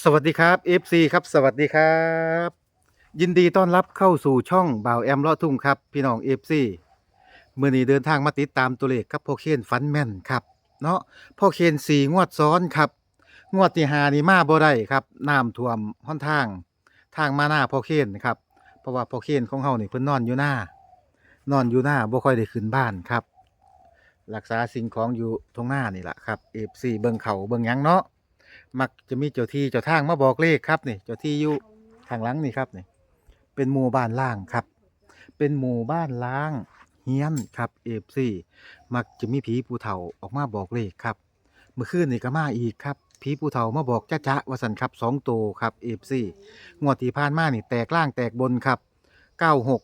สวัสดีครับ FC ครับสวัสดีครับ ยินดีต้อนรับเข้าสู่ช่องบ่าวแอมเลาะทุ่งครับ พี่น้อง FC เมื่อนี้เดินทางมาติดตามตัวเลขครับพ่อเคนฟันแม่นครับเนาะพ่อเคนสี่งวดซ้อนครับ งวดที่หานี่มาบ่ได้ครับน้ำท่วมห้อนทาง ทางมาหน้าพ่อเคนครับเพราะว่าพ่อเคนของเฮานี่เพิ่นนอนอยู่หน้านอนอยู่หน้าบ่ค่อยได้ขึ้นบ้านครับ รักษาสิ่งของอยู่ตรงหน้านี่แหละครับ FC เบิ่งเขาเบิ่งหยังเนาะ มักจะมีเจ้าที่เจ้าทางมาบอกเลขครับนี่เจ้าที่อยู่ข้างหลังนี่ครับนี่เป็นหมู่บ้านล่างครับ เป็นหมู่บ้านล้างเฮียนครับเอฟซีมักจะมีผีผู้เฒ่าออกมาบอกเลขครับ เมื่อคืนนี่ก็มาอีกครับผีผู้เฒ่ามาบอกจ้าจ้าวสันครับสองโตวครับเอฟซีงวดที่ผ่านมานี่แตกล่างแตกบนครับเก้าหก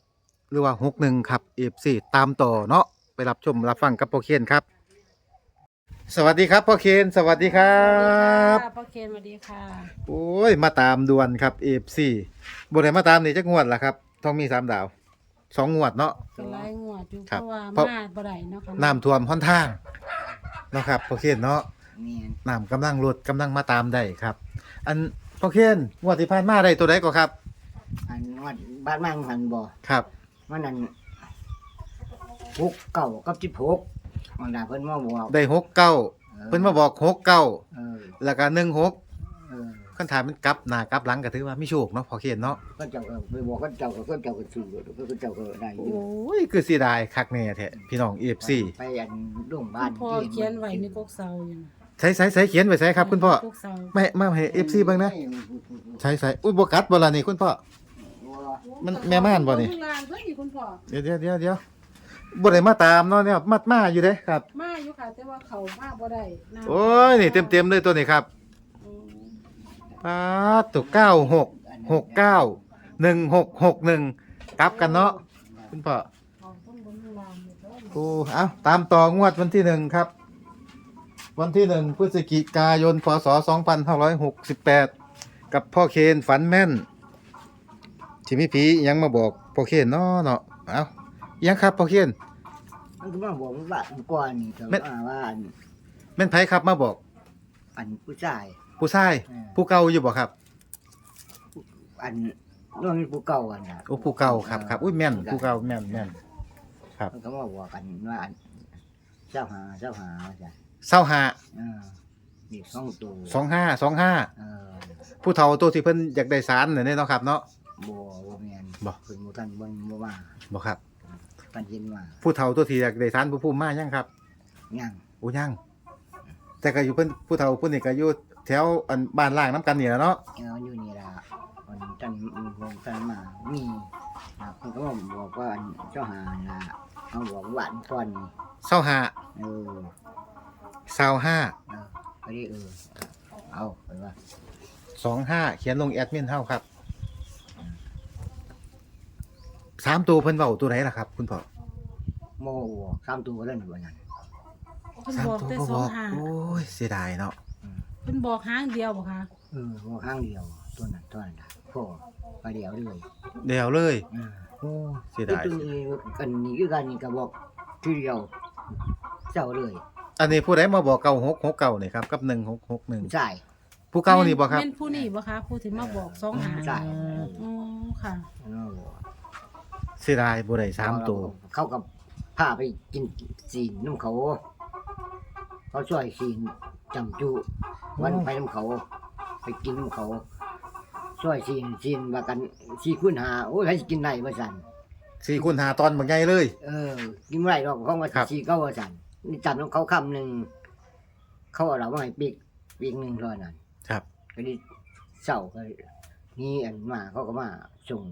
หรือว่าหกหนึ่งครับเอฟซีตามต่อเนาะไปรับชมรับฟังกับโปรเคียนครับ สวัสดีครับพ่อเคนสวัสดีครับพ่อเคนสวัสดีค่ะ โอ้ยมาตามด่วนครับเอฟซีบได้มาตามนี่จักงวดละครับต้องมีสามดาวสองงวดเนาะเป็นไรงวดอยู่ครับเพราะว่าเพราะมาบ่ได้เนาะค่ะน้ำท่วมค่อนทางเนาะครับพ่อเคนเนาะแม่นน้ำกำลังลดกำลังมาตามได้ครับ อันพ่อเคนงวดที่ผ่านมาได้ตัวใดก็ครับอันวัดบ้านมั่งหันบ่ครับมันนั่นหกเก่ากับสิบหก มันด่าเพิ่นมาบอกได้หกเก้าเพิ่นมาบอกหกเก้าเออแล้วก็หนึ่งหกเออขั้นถามมันกลับหน้ากลับหลังก็ถือว่าไม่โชคเนาะพ่อเคนเนาะก็เจ้าก็ไปบอกก็เจ้าก็ก็เจ้าก็ซื้อก็เจ้าก็ได้อโอยู่้ยคือเสียดายคักแน่แท้พี่น้องเอฟซีไปอันโรงพยาบาลพ่อเขียนไว้ในกกเซาอยู่นะใช้ใช้ใช้เขียนไว้ใช้ครับคุณพ่อกกเซาไม่มาให้เอฟซีบ้างนะ ใช่ใช่อุ้ยบกัดบ่ล่ะนี่คุณพ่อ มันแม่ม่านบ่นี่ ข้างล่างเพิ่นนี่คุณพ่อเดี๋ยวเดี๋ยวเดี๋ยวเดี๋ยว บ่ได้มาตามเนาะเนี่ยมัดมาอยู่เด้ครับ มาอยู่ค่ะ แต่ว่าเขามาบ่ได้น้ำโอ้ยนี่เต็มๆเลยตัวนี้ครับอืมป๊าดตัวเก้าหกหกเก้าหนึ่งหกหกหนึ่งกลับกันเนาะคุณพ่อเขาต้องบนข้างล่างนี่เด้อโอ้เอาตามต่องวดวันที่หนึ่งครับ วันที่หนึ่งพฤศจิกายน พศสองพันห้าร้อยหกสิบแปดกับพ่อเคนฝันแม่นที่มีผีอิหยังมาบอกพ่อเคนเนาะเนาะเอาอิห ยังครับพ่อเคนมันก็มาบอกว่าก่อนนี่ก็แม่นว่าว่าอันแม่นไผครับมาบอก อันผู้ชาย ผู้ชายเออ ผู้เก่าอยู่บ่ครับอันน้องนี่ผู้เก่าอันน่ะโอ้ผู้เก่าครับครับอุ้ยแม่นผู้เก่าแม่นแม่นมันก็มาบอกกันว่าอันเจ้าหาเจ้าหาว่าจ้ะเศร้าหาเออนี่สองตัวสองห้าสองห้าเออผู้เฒ่าตัวที่เพิ่นอยากได้สารเนี่ยเนาะครับเนาะ บ่บ่แม่นบ่ เพิ่นบ่ทันเบิ่งบ่มาบ่ครับ ปันเห็นว่าผู้เฒ่าตัวที่อยากได้สารผู้ภูมิมายังครับยังโอ้ยังแต่ก็อยู่เพิ่นผู้เฒ่าผู้นี้ก็อยู่แถวอันบ้านล่างน้ำกันนี่แหละเนาะเอออยู่นี่ล่ะมันจันมันจันมามีนะเพิ่นก็มาบอกว่าอันเจ้าหาน่ะเอาบอกหวานก่อนนี่เศร้าหาเออเศร้าห้าเออก็ได้เออเอาไปว่าสองห้าเขียนลงแอดมินเฮาครับ สามตัวเพิ่นเว้าตัวไหนล่ะครับ คุณพ่อโมบอกสามตัวเล่นว่างั้นเพิ่นสามบอกตัวแต่ก็สบองอกหางโอ้ยเสียดายเนาะเพิ่นบอกหางเดียวบ่คะเออบอกข้างเดียวตัวนั้นตัวนั้นน่ะพ่อไปเดียวเลยเดี๋ยวเลยเออโอ้เสียไอ้ดาย ตัวนี้กันนี่คือกันนี่ก็บอกทีเดียวเจ้าเลยอันนี้ผู้ใดมาบอกเก่าหกหกเก่านี่ครับกับหนึ่งหกหกหนึ่งใช่ผู้เก่านี่บ่ครับ แม่นผู้นี่บ่คะผู้ที่มาบอกสองหางใช่อ๋อค่ะเออบอกเสียดายบ่ได้สามตัวเขากับพาไปกินซีนน้ำเขา เขาช่วยซีนจำจุวันไปน้ำเขา ไปกินน้ำเขาช่วยซีนซีนว่ากันซีคุณหาโอ้ยใครสิกินได้บ่สันสี่คูณหาตอนบางใหญ่เลย เออ กินไม่ได้หรอกเขามาครับซีเก้าบ่สันนี่จำน้ำเขาคำหนึ่งเขาเอาเรามาให้ปีกปีกหนึ่งเท่านั้นครับ ก็ดีเศร้าก็นี่อันมาเขาก็มาส่ง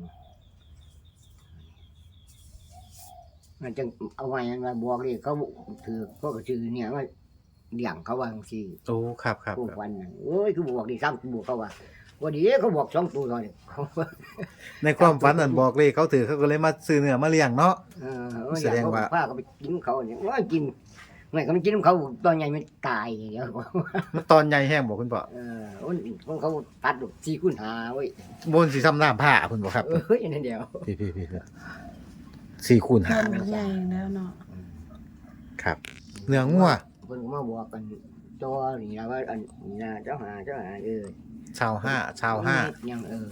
มันจะเอาไว้อันมาบอกเลยเขาถือเขาก็ชื่อเนี่ยว่าเลี้ยงเขาวาจังสิโอ้ครับครับพวกครับวันนั้นโอ้ยคือบอกดีซ้ำบอกเขาว่าวันนี้เขาบอกสองตัวเลยเขาว่าในความฝันนั่นบอกเลยเขาถือเขาก็เลยมาซื้อเนื้อมาเลี้ยงเนาะเออแสดงว่าป้าก็ไปกินเขาเนี่ยว่ากินไม่เขาไม่กินเขาตอนใหญ่ไม่ตายเดี๋ยวมันตอนใหญ่แห้งบอกคุณพ่อเออคนเขาตัดดอกซีคุณหาไว้บนสีซ้ำน้ำผ้าคุณบอกครับเอ้ยนั่นเดียวพี่พี่พี่ สี่คูณหาเพิ่นใหญ่แล้วเนาะครับ เนื้องัวเพิ่นก็มาบอกกันตัวนี่นะว่าอันนี้นะเจ้าหาเจ้าหาเออชาวห้าชาวห้ายังเออ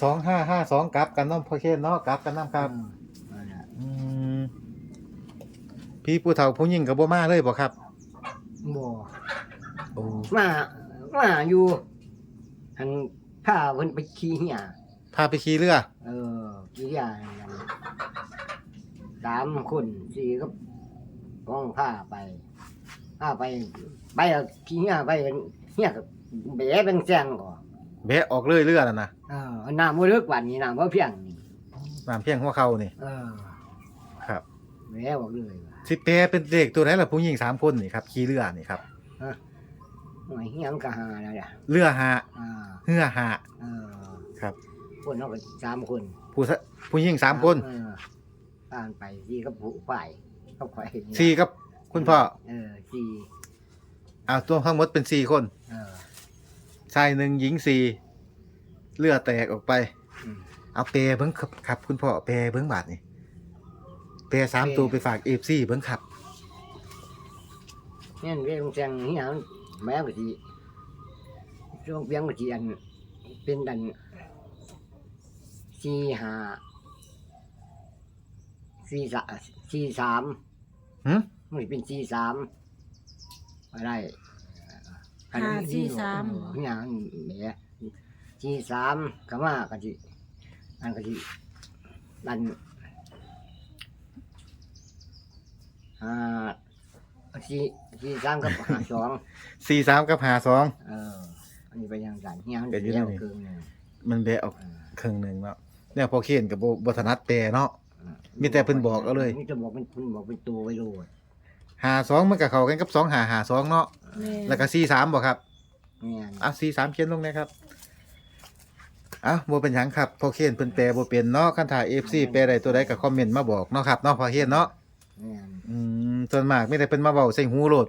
สองห้าห้าสองกลับกันเน้องพ่อเคนเนาะกลับกันน้ำครับอืมนั่นน่ะอืมพี่ผู้เฒ่าผู้หญิงกับบ่มาเลยบ่ครับบ่โอ้มามาอยู่ทางผ้าเพิ่นไปขี่เหี่ย พาไปขี่เรือ เออขี่เหี่ยนั่นสามคนสี่ก็ต้องผ้าไปผ้าไปไปเอาขี่เหี่ยไปเป็นเหี่ยกับแบะเป็นแซงก่อนแบะออกเลยเรือน่ะนะเออน้ำบ่ลึกกว่านี้น้ำบ่เพียงนี่น้ำเพียงหัวเข่านี่เออครับแบะบอกเลยว่าสิแปลเป็นเด็กตัวไหนล่ะผู้หญิงสามคนนี่ครับขี่เรือนี่ครับ หน่วยเหี่ยมนก็หาแล้วล่ะเรือหาอ่าเรือหาเออครับ คนเขาก็สามคนผู้สะผู้หญิงสามคนเออผ่านไปสี่ก็ผู้ฝ่ายเขาไปสี่กับคุณพ่อเออสี่เอาตัวทั้งหมดเป็นสี่คน เออชายหนึ่งหญิงสี่เรือแตกออกไป อืม เอาเปรเบิ้งครับครับ คุณพ่อเปรเบิ้งบาทนี่เปรสามตัวไปฝากเอฟซีเบิ้งครับ เนี่ยเรื่องแจงเหี่ยมแม่ก็ทีช่วงเพียงก็ทีอันเป็นดัน สี่ห้าสี่สามสี่สามหืมมันสิเป็นสี่สามอะไรห้าสี่สามเนี่ยแหม่สี่สามก็มาก็ทีอันก็ทีดันห้าสี่สี่สามกับห้าสอง สี่สามกับหาสอง เอออันนี้ไปยังกันเฮียมันเป็นอยู่เดียวนี่ครึ่งหนึงมันแบะออกเออครึ่งหนึ่งแล้ว เนี่ยพอเขียนกับบทนัดเปรเนาะ มีแต่เพิ่นบอกเอาเลย มีแต่บอกเป็นเพิ่นบอกเป็นตัวไว้โลดหาสองมันกับเขากันกับสองหาหาสองเนาะแม่แล้วก็สี่สามบ่ครับเนี่ยอะสี่สามเขียนลงนะครับอะบ่เป็นหยังครับพอเขียนเพิ่นแปลบ่เป็นเนาะคันถ่ายเอฟซีแปลใดตัวใดก็คอมเมนต์มาบอกเนาะครับเนาะพอเขียนเนาะเนี่ยอืมส่วนมากไม่ได้เพิ่นมาเว้าใส่หูโลด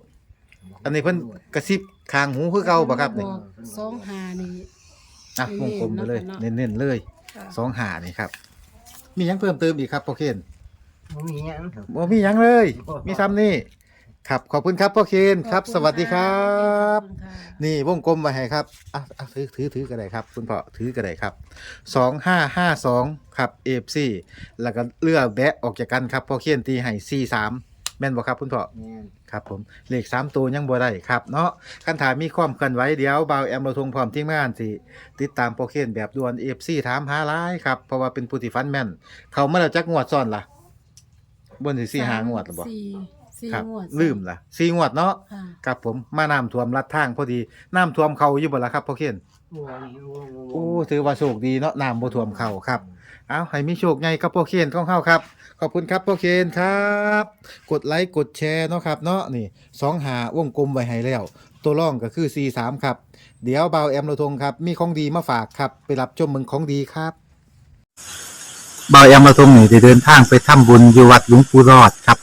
บอกอันนี้เพิ่นกระซิบข้างหูคือเก่าบ่ครับนี่อกสองหานี่ อะวงกลมไปเลย เน้นๆเนาะเน้นๆเลยค่ะ สองหานี่ครับ มีหยังเพิ่มเติมอีกครับพ่อเคนบ่มีหยังครับ บ่มีหยังเลย มีซ้ำนี่ครับขอบคุณครับพ่อเคนครับ สวัสดีครับ ขอณค่ะ นี่วงกลมมาให้ครับอะอะถือถือถือก็ได้ครับ คุณพ่อถือก็ได้ครับสองห้าห้าสองครับเอฟซีแล้วก็เลือแบะออกจากกันครับพ่อเคนตีให้สี่สาม แม่นบ่ครับคุณพ่อเนี่ยครับผมเลขสามตัวยังบ่ได้ครับเนาะคันถามมีความเคลื่อนไหวเดี๋ยวบ่าวแอมเราทงพร้อมทีมงานสิติดตามโปรเคนแบบด่วน FC ถามหาหลายครับเพราะว่าเป็นผู้ที่ฟันแม่น เขามาแล้วจักงวดซ้อนล่ะบนสิสี่หางวดหรือบ่สี่ สี่ครับ งวดลืมล่ะสี่งวดเนาะค่ะครับผมมาน้ำท่วมลัดทางพอดีน้ำท่วมเขาอยู่บ่ล่ะครับโปรเคนบ่มีบ่มีบ่มีโอ้ถือว่าโชคดีเนาะน้ำบ่ท่วมเขาครับ เอาให้มีโชคใหญ่ครับโปรเคนของเฮาครับ ขอบคุณครับโปรเคนครับ กดไลค์กดแชร์เนาะครับเนาะนี่สองหาวงกลมไว้ให้แล้ว ตัวร่องก็คือ C3 ครับ เดี๋ยวเบาแอมโลทงครับมีของดีมาฝากครับ ไปรับชมเมืองของดีครับ เบาแอมโลทงนี่ได้เดินทางไปทำบุญอยู่วัดหลวงปู่รอดครับ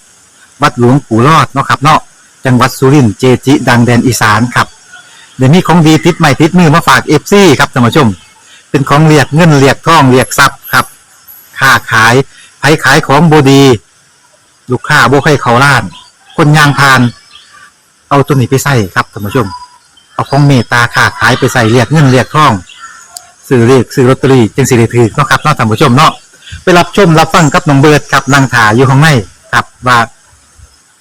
วัดหลวงปู่รอดเนาะครับเนาะจังหวัดสุรินทร์เจจิ ดังแดนอีสานครับเดี๋ยวนี้ของดีติดใหม่ติดมือมาฝากเอฟซีครับท่านผู้ชม เป็นของเรียกเงินเรียกทองเรียกทรัพย์ครับค้าขายไผขายของบดี ลูกค้าบ่ใครเขาล้าน คนยางพาน เอาตัวนี้ไปใส่ครับท่านผู้ชม เอาของเมตตาค้าขายไปใส่เรียกเงินเรียกทองซื้อเรียกซื้อลอตเตอรี่จึงสิได้ถือเนาะครับเนาะท่านผู้ชมเนาะไปรับชมรับฟังกับน้องเบิร์ดครับนางถาอยู่ข้างในครับว่า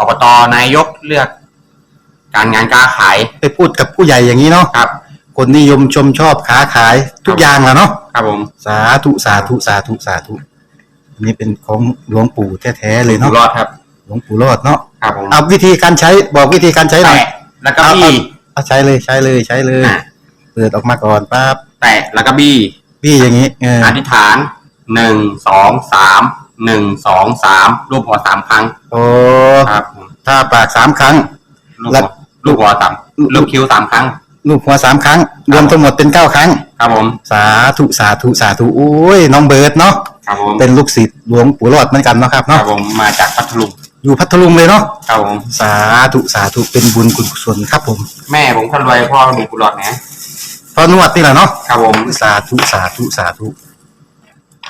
อบตนายกเลือก การงานการขายไปพูดกับผู้ใหญ่อย่างนี้เนาะครับ คนนิยมชมชอบค้าขายทุกอย่างแหละเนาะครับผมสาธุสาธุสาธุสาธุอันนี้เป็นของหลวงปู่แท้ๆเลยอยู่เนาะรอดครับ หลวงปู่รอดเนาะครับผมเอาวิธีการใช้บอกวิธีการใช้หน่อย แตะแล้วก็บี้ เอาใช้เลยใช้เลยใช้เลย อะ เปิดออกมาก่อนปั๊บแตะแล้วก็บี้ พี่อย่างนี้เอออธิษฐานหนึ่งสองสาม หนึ่งสองสามรูปหัวสามครั้งโอ้ครับผมถ้าปากสามครั้งลูกแล้หัววลูกหัวต่ำลูกคิ้วสามครั้ง ลูกหัวสามครั้ง รวมทั้งหมดเป็นเก้าครั้ง ครับผมสาธุสาธุสาธุโอ้ยน้องเบิร์ดเนาะครับผมเป็นลูกศิษย์หลวงปู่รอดเหมือนกันเนาะครับครัเนาะบผมมาจากพัทลุงอยู่พัทลุงเลยเนาะครับผมสาธุสาธุเป็นบุญกุศลครับผมแม่ผมคนรวยพ่อมีกุหลาบนะพอนวดนี่แหละเนาะครับผมสาธุสาธุสาธุ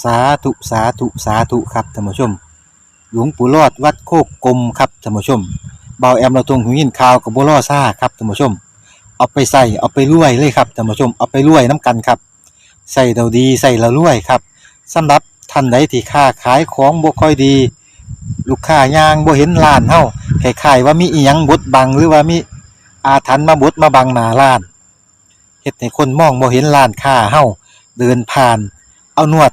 สาธุสาธุสาธุครับท่านผู้ชม หลวงปู่รอดวัดโคกกลมครับท่านผู้ชมเบาแอมเราตรงหูยินข่าวกับบัวล่อซ่าครับท่านผู้ชม เอาไปใส่เอาไปรวยเลยครับท่านผู้ชมเอาไปรวยน้ำกันครับใส่เราดีใส่เรารวยครับสำหรับท่านใดที่ค้าขายของบ่ค่อยดี ลูกค้ายางบ่เห็นร้านเฮาคล้ายๆว่ามีอีหยังบดบังหรือว่ามีอาถรรพ์มาบดมาบังหน้าร้านเฮ็ดให้คนมองบ่เห็นร้านค้าเฮาเดินผ่าน เอานวด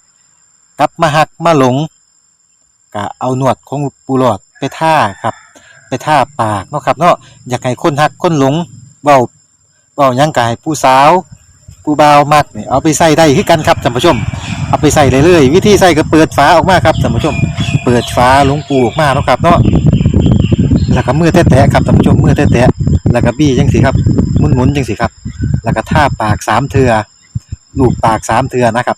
กลับมาหักมาหลงก็เอาหนวดของปูหลอดไปท่าครับ ไปท่าปากเนาะครับเนาะอยากให้คนหักคนหลงเบาเบายังกายผู้สาวผู้บ่าวมักนี่เอาไปใส่ได้คือกันครับท่านผู้ชม เอาไปใส่เลยเลยวิธีใส่ก็เปิดฝาออกมาครับท่านผู้ชม เปิดฝาหลวงปูออกมาเนาะครับเนาะแล้วก็มือแตะๆครับท่านผู้ชมมือแตะๆแล้วก็บี้จังสิครับหมุนๆจังสิครับ แล้วก็ท่าปากสามเทือลูบปากสามเทือนะครับ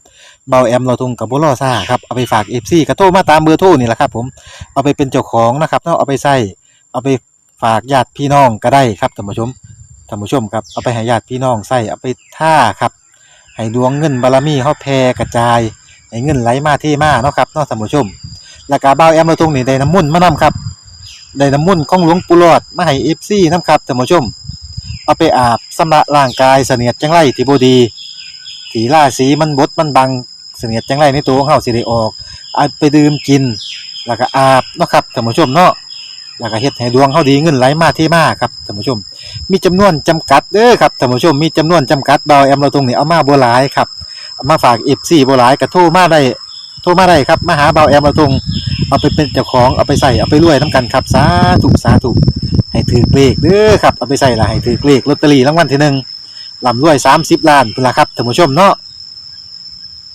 เบาแอมเราทงกับบุรอซ่าครับเอาไปฝากเอฟซีกระโทรมาตามเบอร์โทรนี่แหละครับ ผมเอาไปเป็นเจ้าของนะครับเนาะเอาไปใส่เอาไปฝากญาติพี่น้องก็ได้ครับท่านผู้ชมท่านผู้ชมครับเอาไปให้ญาติพี่น้องใส่เอาไปท่าครับให้ดวงเงินบารมีเฮาแผ่กระจายให้เงินไหลมาเทมาเนาะครับเนาะท่านผู้ชมแล้วก็เบาแอมเราทงนี่ได้น้ำมุ่นมานํครับได้น้ำมุ่นของหลวงปู่หลอดมาให้เอฟซีนํครับท่านผู้ชม เอาไปอาบสำระร่างกายเสนียดจังไรที่บดี ถีล่าสีมันบดมันบัง เสนียดจังไรในตัวของเฮาสิได้ออกเอาไปดื่มกิน แล้วก็อาบเนาะครับท่านผู้ชมเนาะแล้วก็เฮ็ดให้ดวงเฮาดีเงินไหลมาเทมาครับท่านผู้ชม มีจำนวนจำกัดเด้อครับท่านผู้ชมมีจำนวนจำกัดเบาแอมเราตรงนี้เอามาบ่หลายครับเอามาฝาก FC บ่หลายก็โทรมาได้โทรมาได้ครับมาหาเบาแอมเราตรงเอาไปเป็นเจ้าของเอาไปใส่เอาไปรวยนํกันครับสาธุสาธุให้ถือเลขเด้อครับเอาไปใส่ละให้ถือเลขลอตเตอรี่รางวัลที่หนึ่งลำรวย30ล้านพุ่นละครับท่านผู้ชมเนาะ